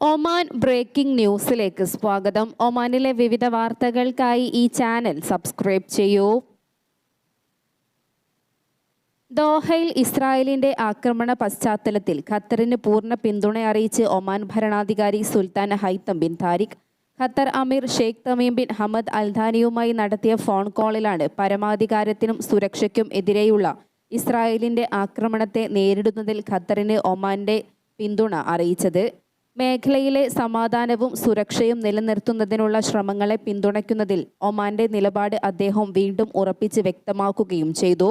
Oman breaking ന്യൂസിലേക്ക് സ്വാഗതം. ഒമാനിലെ വിവിധ വാർത്തകൾക്കായി ഈ ചാനൽ സബ്സ്ക്രൈബ് ചെയ്യൂ. ദോഹയിൽ ഇസ്രായേലിന്റെ ആക്രമണ പശ്ചാത്തലത്തിൽ ഖത്തറിന് പൂർണ പിന്തുണ അറിയിച്ച് ഒമാൻ ഭരണാധികാരി Sultan Haitham bin Tariq Qatar Amir Sheikh Tamim bin Hamad അൽധാനിയുമായി നടത്തിയ ഫോൺ കോളിലാണ് പരമാധികാരത്തിനും സുരക്ഷയ്ക്കും എതിരെയുള്ള ഇസ്രായേലിന്റെ ആക്രമണത്തെ നേരിടുന്നതിൽ ഖത്തറിന് ഒമാന്റെ പിന്തുണ അറിയിച്ചത്. മേഖലയിലെ സമാധാനവും സുരക്ഷയും നിലനിർത്തുന്നതിനുള്ള ശ്രമങ്ങളെ പിന്തുണയ്ക്കുന്നതിൽ ഒമാന്റെ നിലപാട് അദ്ദേഹം വീണ്ടും ഉറപ്പിച്ച് വ്യക്തമാക്കുകയും ചെയ്തു.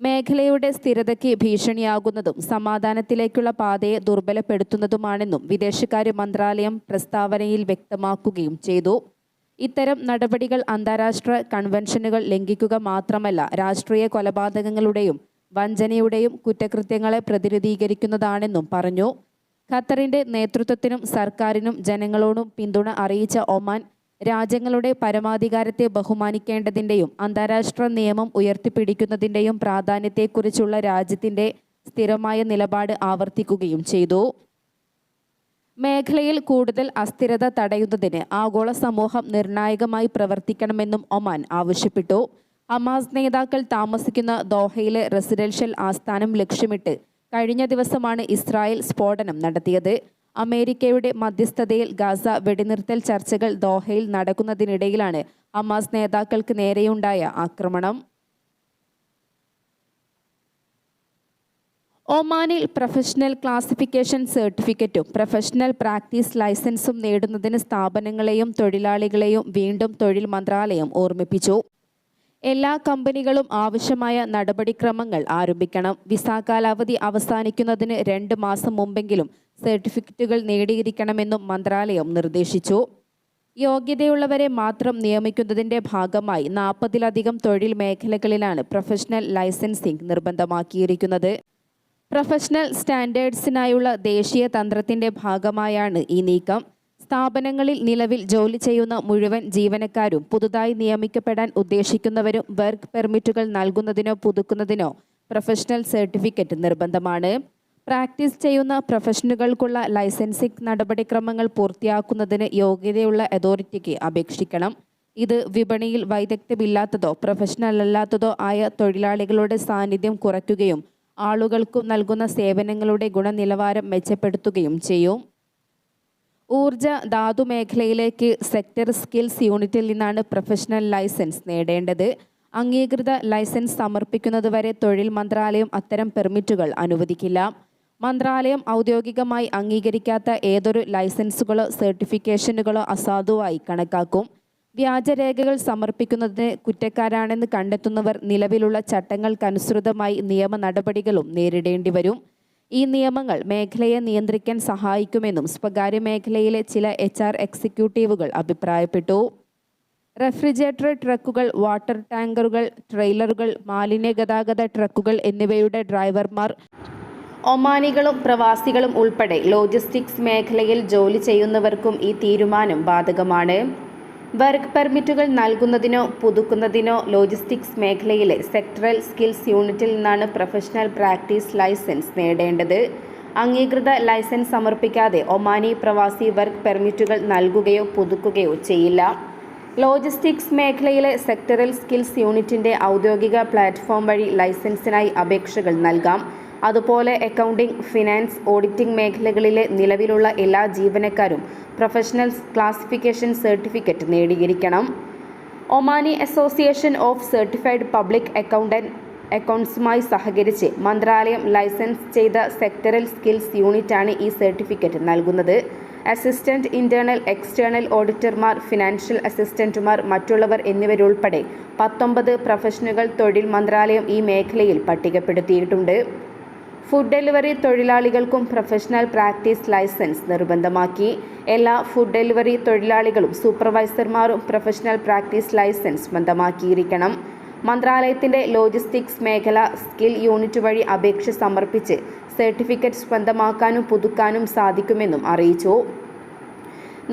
മേഖലയുടെ സ്ഥിരതയ്ക്ക് ഭീഷണിയാകുന്നതും സമാധാനത്തിലേക്കുള്ള പാതയെ ദുർബലപ്പെടുത്തുന്നതുമാണെന്നും വിദേശകാര്യ മന്ത്രാലയം പ്രസ്താവനയിൽ വ്യക്തമാക്കുകയും ചെയ്തു. ഇത്തരം നടപടികൾ അന്താരാഷ്ട്ര കൺവെൻഷനുകൾ ലംഘിക്കുക മാത്രമല്ല രാഷ്ട്രീയ കൊലപാതകങ്ങളുടെയും വഞ്ചനയുടെയും കുറ്റകൃത്യങ്ങളെ പ്രതിനിധീകരിക്കുന്നതാണെന്നും പറഞ്ഞു. ഖത്തറിന്റെ നേതൃത്വത്തിനും സർക്കാരിനും ജനങ്ങളോടും പിന്തുണ അറിയിച്ച ഒമാൻ രാജ്യങ്ങളുടെ പരമാധികാരത്തെ ബഹുമാനിക്കേണ്ടതിന്റെയും അന്താരാഷ്ട്ര നിയമം ഉയർത്തിപ്പിടിക്കുന്നതിന്റെയും പ്രാധാന്യത്തെക്കുറിച്ചുള്ള രാജ്യത്തിന്റെ സ്ഥിരമായ നിലപാട് ആവർത്തിക്കുകയും ചെയ്തു. മേഖലയിൽ കൂടുതൽ അസ്ഥിരത തടയുന്നതിന് ആഗോള സമൂഹം നിർണായകമായി പ്രവർത്തിക്കണമെന്നും ഒമാൻ ആവശ്യപ്പെട്ടു. അമാസ് നേതാക്കൾ താമസിക്കുന്ന ദോഹയിലെ റെസിഡൻഷ്യൽ ആസ്ഥാനം ലക്ഷ്യമിട്ട് കഴിഞ്ഞ ദിവസമാണ് ഇസ്രായേൽ സ്ഫോടനം നടത്തിയത്. അമേരിക്കയുടെ മധ്യസ്ഥതയിൽ ഗാസ വെടിനിർത്തൽ ചർച്ചകൾ ദോഹയിൽ നടക്കുന്നതിനിടയിലാണ് ഹമാസ് നേതാക്കൾക്ക് നേരെയുണ്ടായ ആക്രമണം. ഒമാനിൽ പ്രൊഫഷണൽ ക്ലാസിഫിക്കേഷൻ സർട്ടിഫിക്കറ്റും പ്രൊഫഷണൽ പ്രാക്ടീസ് ലൈസൻസും നേടുന്നതിന് സ്ഥാപനങ്ങളെയും തൊഴിലാളികളെയും വീണ്ടും തൊഴിൽ മന്ത്രാലയം ഓർമ്മിപ്പിച്ചു. എല്ലാ കമ്പനികളും ആവശ്യമായ നടപടിക്രമങ്ങൾ ആരംഭിക്കണം. വിസ കാലാവധി അവസാനിക്കുന്നതിന് രണ്ട് മാസം മുമ്പെങ്കിലും സർട്ടിഫിക്കറ്റുകൾ നേടിയിരിക്കണമെന്നും മന്ത്രാലയം നിർദ്ദേശിച്ചു. യോഗ്യതയുള്ളവരെ മാത്രം നിയമിക്കുന്നതിന്റെ ഭാഗമായി നാൽപ്പതിലധികം തൊഴിൽ മേഖലകളിലാണ് പ്രൊഫഷണൽ ലൈസൻസിംഗ് നിർബന്ധമാക്കിയിരിക്കുന്നത്. പ്രൊഫഷണൽ സ്റ്റാൻഡേർഡ്സിനായുള്ള ദേശീയ തന്ത്രത്തിന്റെ ഭാഗമായാണ് ഈ നീക്കം. സ്ഥാപനങ്ങളിൽ നിലവിൽ ജോലി ചെയ്യുന്ന മുഴുവൻ ജീവനക്കാരും പുതുതായി നിയമിക്കപ്പെടാൻ ഉദ്ദേശിക്കുന്നവരും വർക്ക് പെർമിറ്റുകൾ നൽകുന്നതിനോ പുതുക്കുന്നതിനോ പ്രൊഫഷണൽ സർട്ടിഫിക്കറ്റ് നിർബന്ധമാണ്. പ്രാക്ടീസ് ചെയ്യുന്ന പ്രൊഫഷനുകൾക്കുള്ള ലൈസൻസിംഗ് നടപടിക്രമങ്ങൾ പൂർത്തിയാക്കുന്നതിന് യോഗ്യതയുള്ള അതോറിറ്റിക്ക് അപേക്ഷിക്കണം. ഇത് വിപണിയിൽ വൈദഗ്ധ്യമില്ലാത്തതോ പ്രൊഫഷണൽ അല്ലാത്തതോ ആയ തൊഴിലാളികളുടെ സാന്നിധ്യം കുറയ്ക്കുകയും ആളുകൾക്കു നൽകുന്ന സേവനങ്ങളുടെ ഗുണനിലവാരം മെച്ചപ്പെടുത്തുകയും ചെയ്യും. ഊർജ ധാതു മേഖലയിലേക്ക് സെക്ടർ സ്കിൽസ് യൂണിറ്റിൽ നിന്നാണ് പ്രൊഫഷണൽ ലൈസൻസ് നേടേണ്ടത്. അംഗീകൃത ലൈസൻസ് സമർപ്പിക്കുന്നതുവരെ തൊഴിൽ മന്ത്രാലയം അത്തരം പെർമിറ്റുകൾ അനുവദിക്കില്ല. മന്ത്രാലയം ഔദ്യോഗികമായി അംഗീകരിക്കാത്ത ഏതൊരു ലൈസൻസുകളോ സർട്ടിഫിക്കേഷനുകളോ അസാധുവായി കണക്കാക്കും. വ്യാജരേഖകൾ സമർപ്പിക്കുന്നതിന് കുറ്റക്കാരാണെന്ന് കണ്ടെത്തുന്നവർ നിലവിലുള്ള ചട്ടങ്ങൾക്കനുസൃതമായി നിയമ നടപടികളും നേരിടേണ്ടി വരും. ഈ നിയമങ്ങൾ മേഖലയെ നിയന്ത്രിക്കാൻ സഹായിക്കുമെന്നും സ്വകാര്യ മേഖലയിലെ ചില എച്ച് ആർ എക്സിക്യൂട്ടീവുകൾ അഭിപ്രായപ്പെട്ടു. റെഫ്രിജറേറ്റർ ട്രക്കുകൾ വാട്ടർ ടാങ്കറുകൾ ട്രെയിലറുകൾ മാലിന്യ ഗതാഗത ട്രക്കുകൾ എന്നിവയുടെ ഡ്രൈവർമാർ ഒമാനികളും പ്രവാസികളും ഉൾപ്പെടെ ലോജിസ്റ്റിക്സ് മേഖലയിൽ ജോലി ചെയ്യുന്നവർക്കും ഈ തീരുമാനം ബാധകമാണ്. വർക്ക് പെർമിറ്റുകൾ നൽകുന്നതിനോ പുതുക്കുന്നതിനോ ലോജിസ്റ്റിക്സ് മേഖലയിലെ സെക്ടറൽ സ്കിൽസ് യൂണിറ്റിൽ നിന്നാണ് പ്രൊഫഷണൽ പ്രാക്ടീസ് ലൈസൻസ് നേടേണ്ടത്. അംഗീകൃത ലൈസൻസ് സമർപ്പിക്കാതെ ഒമാനി പ്രവാസി വർക്ക് പെർമിറ്റുകൾ നൽകുകയോ പുതുക്കുകയോ ചെയ്യില്ല. ലോജിസ്റ്റിക്സ് മേഖലയിലെ സെക്ടറൽ സ്കിൽസ് യൂണിറ്റിന്റെ ഔദ്യോഗിക പ്ലാറ്റ്ഫോം വഴി ലൈസൻസിനായി അപേക്ഷകൾ നൽകാം. അതുപോലെ അക്കൗണ്ടിംഗ് ഫിനാൻസ് ഓഡിറ്റിംഗ് മേഖലകളിലെ നിലവിലുള്ള എല്ലാ ജീവനക്കാരും professional classification certificate നേടിയിരിക്കണം. Omani association of certified public accountant അക്കൗണ്ട്സുമായി സഹകരിച്ച് മന്ത്രാലയം ലൈസൻസ് ചെയ്ത സെക്ടറൽ സ്കിൽസ് യൂണിറ്റാണ് ഈ സർട്ടിഫിക്കറ്റ് നൽകുന്നത്. അസിസ്റ്റന്റ് ഇന്റേണൽ എക്സ്റ്റേണൽ ഓഡിറ്റർമാർ ഫിനാൻഷ്യൽ അസിസ്റ്റന്റുമാർ മറ്റുള്ളവർ എന്നിവരുൾപ്പെടെ പത്തൊമ്പത് പ്രൊഫഷനുകൾ തൊഴിൽ മന്ത്രാലയം ഈ മേഖലയിൽ പട്ടികപ്പെടുത്തിയിട്ടുണ്ട്. ഫുഡ് ഡെലിവറി തൊഴിലാളികൾക്കും പ്രൊഫഷണൽ പ്രാക്ടീസ് ലൈസൻസ് നിർബന്ധമാക്കി. എല്ലാ ഫുഡ് ഡെലിവറി തൊഴിലാളികളും സൂപ്പർവൈസർമാരും പ്രൊഫഷണൽ പ്രാക്ടീസ് ലൈസൻസ് സ്വന്തമാക്കിയിരിക്കണം മന്ത്രാലയത്തിന്റെ ലോജിസ്റ്റിക്സ് മേഖല സ്കിൽ യൂണിറ്റ് വഴി അപേക്ഷ സമർപ്പിച്ച് സർട്ടിഫിക്കറ്റ് സ്വന്തമാക്കാനും പുതുക്കാനും സാധിക്കുമെന്നും അറിയിച്ചു.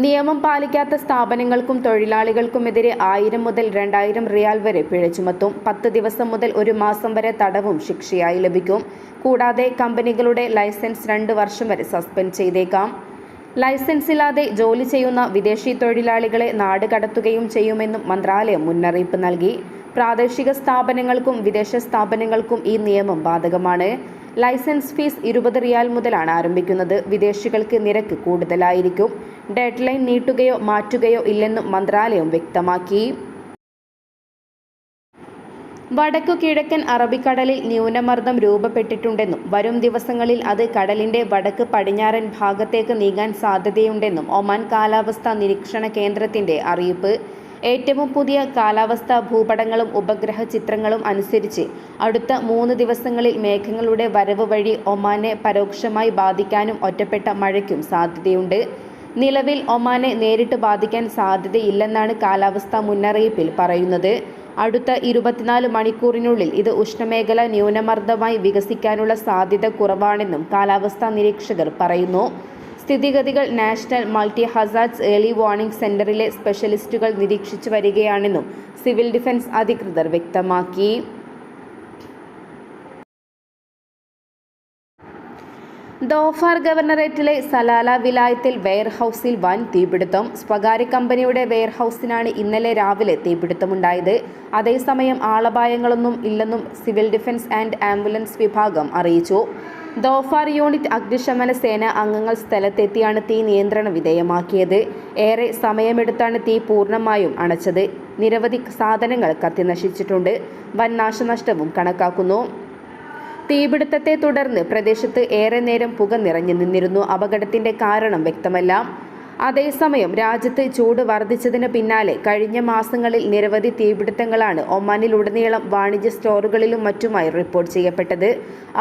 നിയമം പാലിക്കാത്ത സ്ഥാപനങ്ങൾക്കും തൊഴിലാളികൾക്കുമെതിരെ ആയിരം മുതൽ രണ്ടായിരം റിയാൽ വരെ പിഴ ചുമത്തും. പത്ത് ദിവസം മുതൽ ഒരു മാസം വരെ തടവും ശിക്ഷയായി ലഭിക്കും. കൂടാതെ കമ്പനികളുടെ ലൈസൻസ് രണ്ട് വർഷം വരെ സസ്പെൻഡ് ചെയ്തേക്കാം. ലൈസൻസില്ലാതെ ജോലി ചെയ്യുന്ന വിദേശി തൊഴിലാളികളെ നാട് കടത്തുകയും ചെയ്യുമെന്നും മന്ത്രാലയം മുന്നറിയിപ്പ് നൽകി. പ്രാദേശിക സ്ഥാപനങ്ങൾക്കും വിദേശ സ്ഥാപനങ്ങൾക്കും ഈ നിയമം ബാധകമാണ്. ലൈസൻസ് ഫീസ് ഇരുപത് റിയാൽ മുതലാണ് ആരംഭിക്കുന്നത്. വിദേശികൾക്ക് നിരക്ക് കൂടുതലായിരിക്കും. ഡെഡ് ലൈൻ നീട്ടുകയോ മാറ്റുകയോ ഇല്ലെന്നും മന്ത്രാലയം വ്യക്തമാക്കി. വടക്കു കിഴക്കൻ അറബിക്കടലിൽ ന്യൂനമർദ്ദം രൂപപ്പെട്ടിട്ടുണ്ടെന്നും വരും ദിവസങ്ങളിൽ അത് കടലിന്റെ വടക്ക് പടിഞ്ഞാറൻ ഭാഗത്തേക്ക് നീങ്ങാൻ സാധ്യതയുണ്ടെന്നും ഒമാൻ കാലാവസ്ഥാ നിരീക്ഷണ കേന്ദ്രത്തിന്റെ അറിയിപ്പ്. ഏറ്റവും പുതിയ കാലാവസ്ഥാ ഭൂപടങ്ങളും ഉപഗ്രഹ ചിത്രങ്ങളും അനുസരിച്ച് അടുത്ത മൂന്ന് ദിവസങ്ങളിൽ മേഘങ്ങളുടെ വരവ് വഴി ഒമാനെ പരോക്ഷമായി ബാധിക്കാനും ഒറ്റപ്പെട്ട മഴയ്ക്കും സാധ്യതയുണ്ട്. നിലവിൽ ഒമാനെ നേരിട്ട് ബാധിക്കാൻ സാധ്യതയില്ലെന്നാണ് കാലാവസ്ഥാ മുന്നറിയിപ്പിൽ പറയുന്നത്. അടുത്ത ഇരുപത്തിനാല് മണിക്കൂറിനുള്ളിൽ ഇത് ഉഷ്ണമേഖല ന്യൂനമർദ്ദമായി വികസിക്കാനുള്ള സാധ്യത കുറവാണെന്നും കാലാവസ്ഥാ നിരീക്ഷകർ പറയുന്നു. സ്ഥിതിഗതികൾ national multi hazards early warning സെന്ററിലെ സ്പെഷ്യലിസ്റ്റുകൾ നിരീക്ഷിച്ചു വരികയാണെന്നും സിവിൽ ഡിഫൻസ് അധികൃതർ വ്യക്തമാക്കി. ദോഫാർ ഗവർണറേറ്റിലെ സലാല വിലായത്തിൽ വെയർഹൌസിൽ വൻ തീപിടുത്തം. സ്വകാര്യ കമ്പനിയുടെ വെയർഹൌസിനാണ് ഇന്നലെ രാവിലെ തീപിടുത്തമുണ്ടായത്. അതേസമയം ആളപായങ്ങളൊന്നും ഇല്ലെന്നും സിവിൽ ഡിഫൻസ് ആൻഡ് ആംബുലൻസ് വിഭാഗം അറിയിച്ചു. ദോഫാർ യൂണിറ്റ് അഗ്നിശമന സേന അംഗങ്ങൾ സ്ഥലത്തെത്തിയാണ് തീ നിയന്ത്രണ വിധേയമാക്കിയത്. ഏറെ സമയമെടുത്താണ് തീ പൂർണമായും അണച്ചത്. നിരവധി സാധനങ്ങൾ കത്തിനശിച്ചിട്ടുണ്ട്. വൻ നാശനഷ്ടവും കണക്കാക്കുന്നു. തീപിടുത്തത്തെ തുടർന്ന് പ്രദേശത്ത് ഏറെ നേരം പുക നിറഞ്ഞു നിന്നിരുന്നു. അപകടത്തിന്റെ കാരണം വ്യക്തമല്ല. അതേസമയം രാജ്യത്ത് ചൂട് വർദ്ധിച്ചതിന് പിന്നാലെ കഴിഞ്ഞ മാസങ്ങളിൽ നിരവധി തീപിടുത്തങ്ങളാണ് ഒമാനിലുടനീളം വാണിജ്യ സ്റ്റോറുകളിലും മറ്റുമായി റിപ്പോർട്ട് ചെയ്യപ്പെട്ടത്.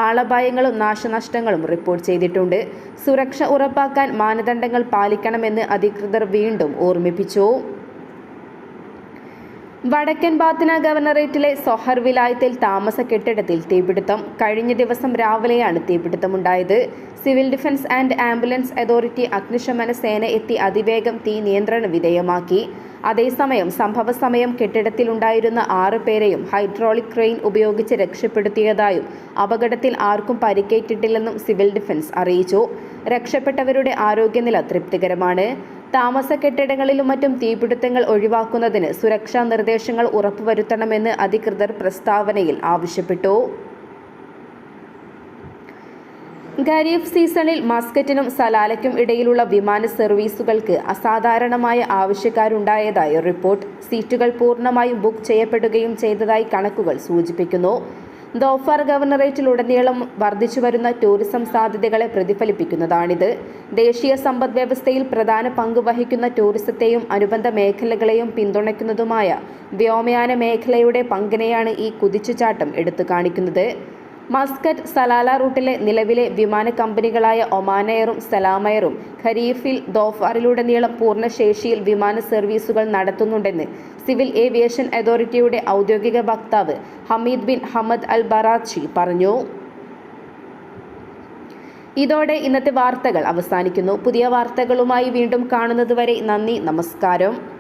ആളപായങ്ങളും നാശനഷ്ടങ്ങളും റിപ്പോർട്ട് ചെയ്തിട്ടുണ്ട്. സുരക്ഷ ഉറപ്പാക്കാൻ മാനദണ്ഡങ്ങൾ പാലിക്കണമെന്ന് അധികൃതർ വീണ്ടും ഓർമ്മിപ്പിച്ചു. വടക്കൻ ബാത്തിന ഗവർണറേറ്റിലെ സൊഹർ വിലായത്തിൽ താമസ കെട്ടിടത്തിൽ തീപിടുത്തം. കഴിഞ്ഞ ദിവസം രാവിലെയാണ് തീപിടുത്തമുണ്ടായത്. Civil defence and ambulance authority അഗ്നിശമന സേന എത്തി അതിവേഗം തീ നിയന്ത്രണ വിധേയമാക്കി. അതേസമയം സംഭവ സമയം കെട്ടിടത്തിലുണ്ടായിരുന്ന ആറ് പേരെയും ഹൈഡ്രോളിക് ക്രെയിൻ ഉപയോഗിച്ച് രക്ഷപ്പെടുത്തിയതായും അപകടത്തിൽ ആർക്കും പരിക്കേറ്റിട്ടില്ലെന്നും സിവിൽ ഡിഫൻസ് അറിയിച്ചു. രക്ഷപ്പെട്ടവരുടെ ആരോഗ്യനില തൃപ്തികരമാണ്. താമസ കെട്ടിടങ്ങളിലും മറ്റും തീപിടുത്തങ്ങൾ ഒഴിവാക്കുന്നതിന് സുരക്ഷാ നിർദ്ദേശങ്ങൾ ഉറപ്പുവരുത്തണമെന്ന് അധികൃതർ പ്രസ്താവനയിൽ ആവശ്യപ്പെട്ടു. ഖരീഫ് സീസണിൽ മസ്കറ്റിനും സലാലയ്ക്കും ഇടയിലുള്ള വിമാന സർവീസുകൾക്ക് അസാധാരണമായ ആവശ്യക്കാരുണ്ടായതായി റിപ്പോർട്ട്. സീറ്റുകൾ പൂർണമായും ബുക്ക് ചെയ്യപ്പെടുകയും ചെയ്തതായി കണക്കുകൾ സൂചിപ്പിക്കുന്നു. ദോഫാർ ഗവർണറേറ്റിലുടനീളം വർദ്ധിച്ചുവരുന്ന ടൂറിസം സാധ്യതകളെ പ്രതിഫലിപ്പിക്കുന്നതാണിത്. ദേശീയ സമ്പദ് വ്യവസ്ഥയിൽ പ്രധാന പങ്ക് വഹിക്കുന്ന ടൂറിസത്തെയും അനുബന്ധ മേഖലകളെയും പിന്തുണയ്ക്കുന്നതുമായ വ്യോമയാന മേഖലയുടെ പങ്കിനെയാണ് ഈ കുതിച്ചുചാട്ടം എടുത്തു കാണിക്കുന്നത്. മസ്കറ്റ് സലാല റൂട്ടിലെ നിലവിലെ വിമാന കമ്പനികളായ ഒമാനയറും സലാമയറും ഖരീഫിൽ ദോഫാറിലുടനീളം പൂർണ ശേഷിയിൽ വിമാന സർവീസുകൾ നടത്തുന്നുണ്ടെന്ന് സിവിൽ ഏവിയേഷൻ അതോറിറ്റിയുടെ ഔദ്യോഗിക വക്താവ് Hamid bin Hamad al Barachi പറഞ്ഞു. ഇതോടെ ഇന്നത്തെ വാർത്തകൾ അവസാനിക്കുന്നു. പുതിയ വാർത്തകളുമായി വീണ്ടും കാണുന്നതുവരെ നന്ദി നമസ്കാരം.